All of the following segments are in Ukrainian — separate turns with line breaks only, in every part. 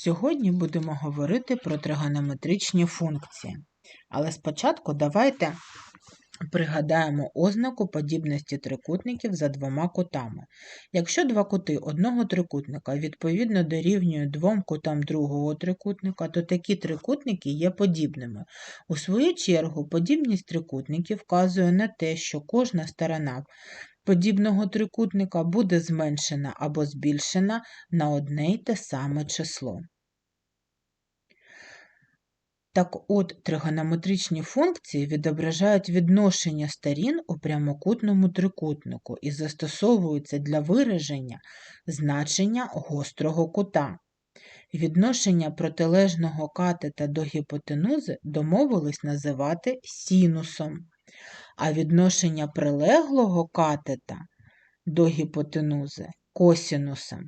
Сьогодні будемо говорити про тригонометричні функції. Але спочатку давайте пригадаємо ознаку подібності трикутників за двома кутами. Якщо два кути одного трикутника відповідно дорівнюють двом кутам другого трикутника, то такі трикутники є подібними. У свою чергу, подібність трикутників вказує на те, що кожна сторона подібного трикутника буде зменшена або збільшена на одне й те саме число. Так от, тригонометричні функції відображають відношення сторін у прямокутному трикутнику і застосовуються для вираження значення гострого кута. Відношення протилежного катета до гіпотенузи домовились називати синусом, а відношення прилеглого катета до гіпотенузи косінусом.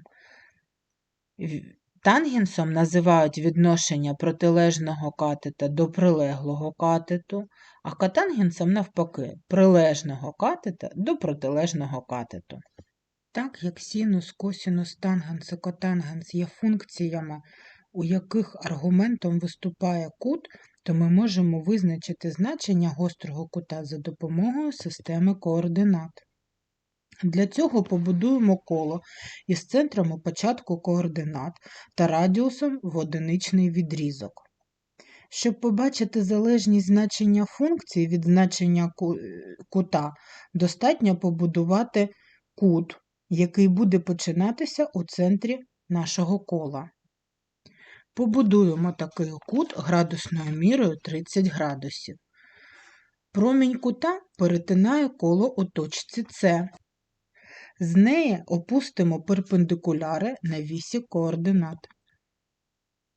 Тангенсом називають відношення протилежного катета до прилеглого катету, а катангенсом, навпаки, прилежного катета до протилежного катету. Так як синус, косінус, тангенс і котангенс є функціями, у яких аргументом виступає кут, то ми можемо визначити значення гострого кута за допомогою системи координат. Для цього побудуємо коло із центром у початку координат та радіусом в одиничний відрізок. Щоб побачити залежність значення функції від значення кута, достатньо побудувати кут, який буде починатися у центрі нашого кола. Побудуємо такий кут градусною мірою 30 градусів. Промінь кута перетинає коло у точці С. З неї опустимо перпендикуляри на вісі координат.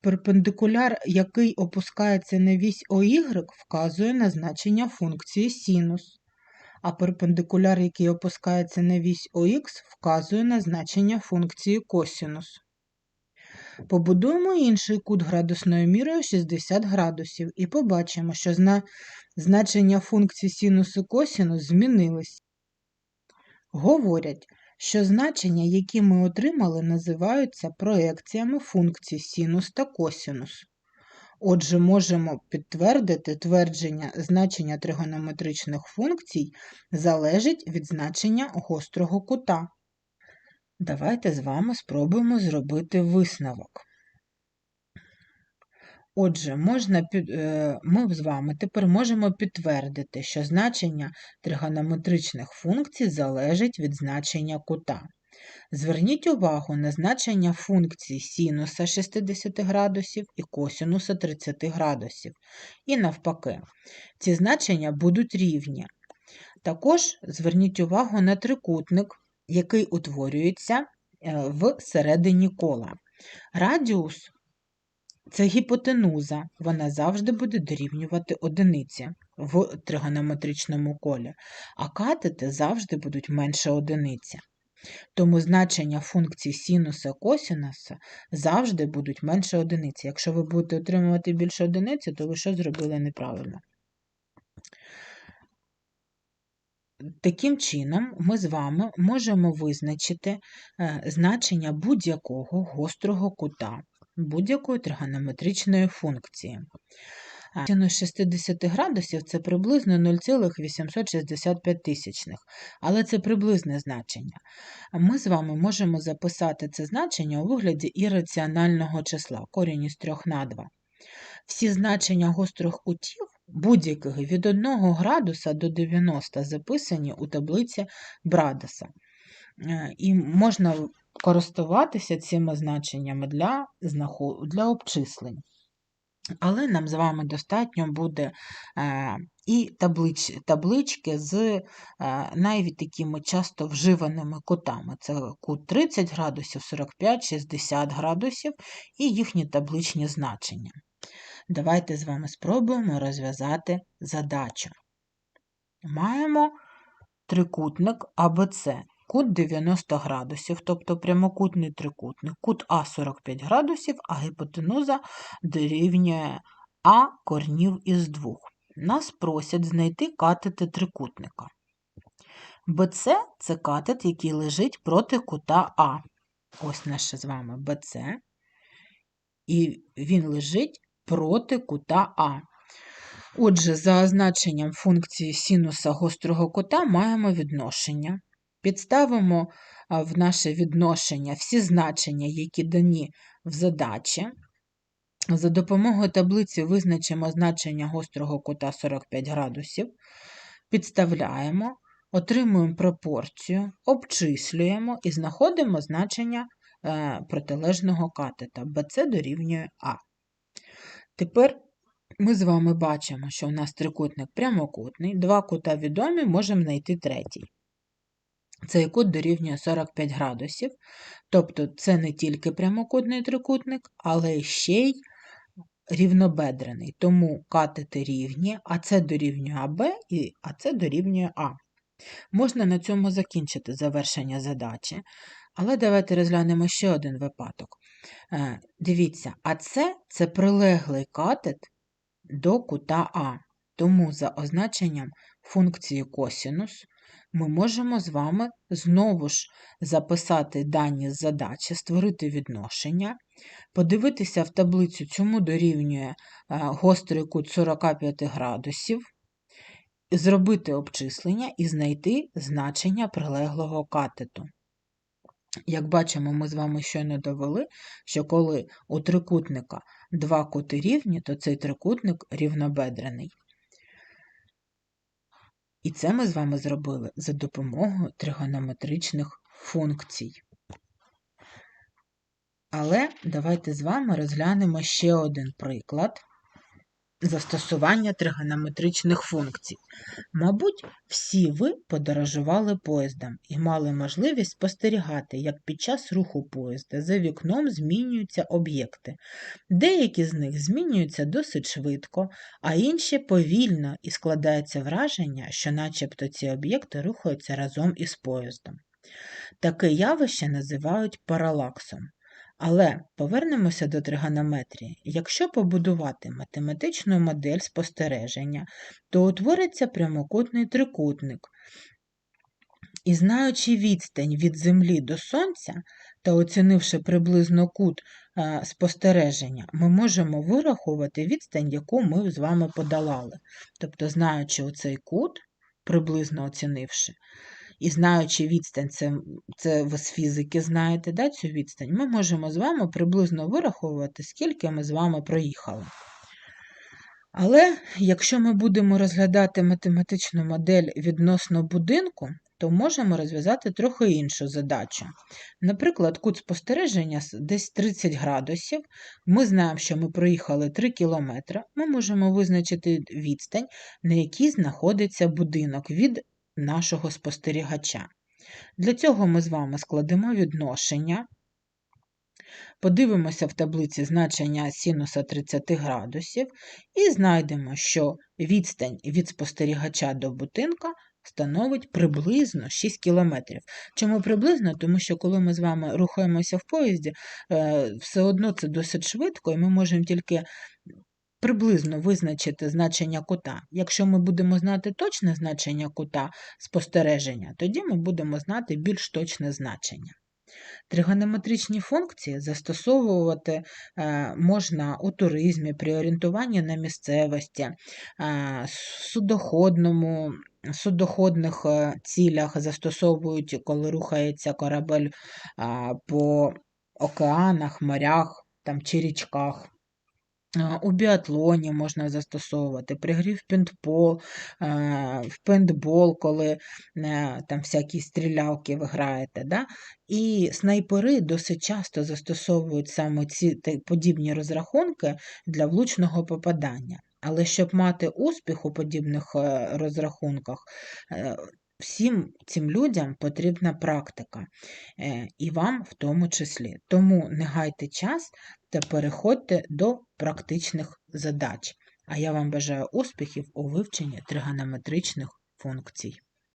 Перпендикуляр, який опускається на вісь ОY, вказує на значення функції синус, а перпендикуляр, який опускається на вісь ОХ, вказує на значення функції косинус. Побудуємо інший кут градусною мірою 60 градусів і побачимо, що значення функції синус і косинус змінились. Говорять, що значення, які ми отримали, називаються проекціями функцій синус та косинус. Отже, можемо підтвердити твердження значення тригонометричних функцій залежить від значення гострого кута. Давайте з вами спробуємо зробити висновок. Отже, можна, е, ми з вами тепер можемо підтвердити, що значення тригонометричних функцій залежить від значення кута. Зверніть увагу на значення функцій синуса 60 градусів і косинуса 30 градусів. І навпаки, ці значення будуть рівні. Також зверніть увагу на трикутник, який утворюється е, в середині кола. Радіус це гіпотенуза, вона завжди буде дорівнювати одиниці в тригонометричному колі, а катети завжди будуть менше одиниці. Тому значення функцій синуса косинуса завжди будуть менше одиниці. Якщо ви будете отримувати більше одиниці, то ви що зробили неправильно. Таким чином, ми з вами можемо визначити е, значення будь-якого гострого кута будь-якої тригонометричної функції. Синус 60 градусів це приблизно 0,865, тисячних, але це приблизне значення. Ми з вами можемо записати це значення у вигляді ірраціонального числа, корінь із 3 на 2. Всі значення гострих кутів будь-яких від 1 градуса до 90 записані у таблиці Брадеса. Е, і можна користуватися цими значеннями для для обчислень. Але нам з вами достатньо буде е, і таблич, таблички з е, навіть такими часто вживаними кутами. Це кут 30 градусів, 45, 60 градусів і їхні табличні значення. Давайте з вами спробуємо розв'язати задачу. Маємо трикутник АБЦ кут 90 градусів, тобто прямокутний трикутник, кут А 45 градусів, а гіпотенуза дорівнює А корнів із двох. Нас просять знайти катети трикутника. БЦ це катет, який лежить проти кута А. Ось наше з вами БЦ. і він лежить проти кута А. Отже, за означенням функції синуса гострого кута маємо відношення. Підставимо в наше відношення всі значення, які дані в задачі. За допомогою таблиці визначимо значення гострого кута 45 градусів, підставляємо, отримуємо пропорцію, обчислюємо і знаходимо значення е, протилежного катета BC дорівнює А. Тепер ми з вами бачимо, що в нас трикутник прямокутний, два кута відомі, можемо знайти третій. Цей кут дорівнює 45 градусів, тобто це не тільки прямокутний трикутник, але ще й рівнобедрений. Тому катети рівні, а це дорівнює АБ, а це дорівнює А. Можна на цьому закінчити завершення задачі, але давайте розглянемо ще один випадок. Е, дивіться, а це це прилеглий катет до кута А. Тому за означенням функції косінус ми можемо з вами знову ж записати дані з задачі, створити відношення, подивитися в таблицю, чому дорівнює е, гострий кут 45 градусів, зробити обчислення і знайти значення прилеглого катету. Як бачимо, ми з вами щойно довели, що коли у трикутника два кути рівні, то цей трикутник рівнобедрений. І це ми з вами зробили за допомогою тригонометричних функцій. Але давайте з вами розглянемо ще один приклад застосування тригонометричних функцій. Мабуть, всі ви подорожували поїздом і мали можливість спостерігати, як під час руху поїзда за вікном змінюються об'єкти. Деякі з них змінюються досить швидко, а інші повільно і складається враження, що начебто ці об'єкти рухаються разом із поїздом. Таке явище називають паралаксом. Але повернемося до тригонометрії. Якщо побудувати математичну модель спостереження, то утвориться прямокутний трикутник. І знаючи відстань від Землі до Сонця та оцінивши приблизно кут е, спостереження, ми можемо вирахувати відстань, яку ми з вами подолали. Тобто, знаючи оцей кут, приблизно оцінивши, і знаючи відстань, це це ви з фізики знаєте да, цю відстань, ми можемо з вами приблизно вираховувати, скільки ми з вами проїхали. Але якщо ми будемо розглядати математичну модель відносно будинку, то можемо розв'язати трохи іншу задачу. Наприклад, кут спостереження десь 30 градусів. Ми знаємо, що ми проїхали 3 кілометри. Ми можемо визначити відстань, на якій знаходиться будинок від нашого спостерігача. Для цього ми з вами складемо відношення, подивимося в таблиці значення синуса 30 градусів і знайдемо, що відстань від спостерігача до будинка становить приблизно 6 км. Чому приблизно? Тому що коли ми з вами рухаємося в поїзді, е, все одно це досить швидко, і ми можемо тільки приблизно визначити значення кута. Якщо ми будемо знати точне значення кута спостереження, тоді ми будемо знати більш точне значення. Тригонометричні функції застосовувати е, можна у туризмі, при орієнтуванні на місцевості, е, судоходному, судоходних е, цілях застосовують, коли рухається корабель по океанах, морях там, чи річках. У біатлоні можна застосовувати, при грі в пінтбол, в пейнтбол, коли е, там всякі стрілялки ви граєте. Да? І снайпери досить часто застосовують саме ці подібні розрахунки для влучного попадання. Але щоб мати успіх у подібних е, розрахунках, е, всім цим людям потрібна практика, і вам в тому числі. Тому не гайте час та переходьте до практичних задач. А я вам бажаю успіхів у вивченні тригонометричних функцій.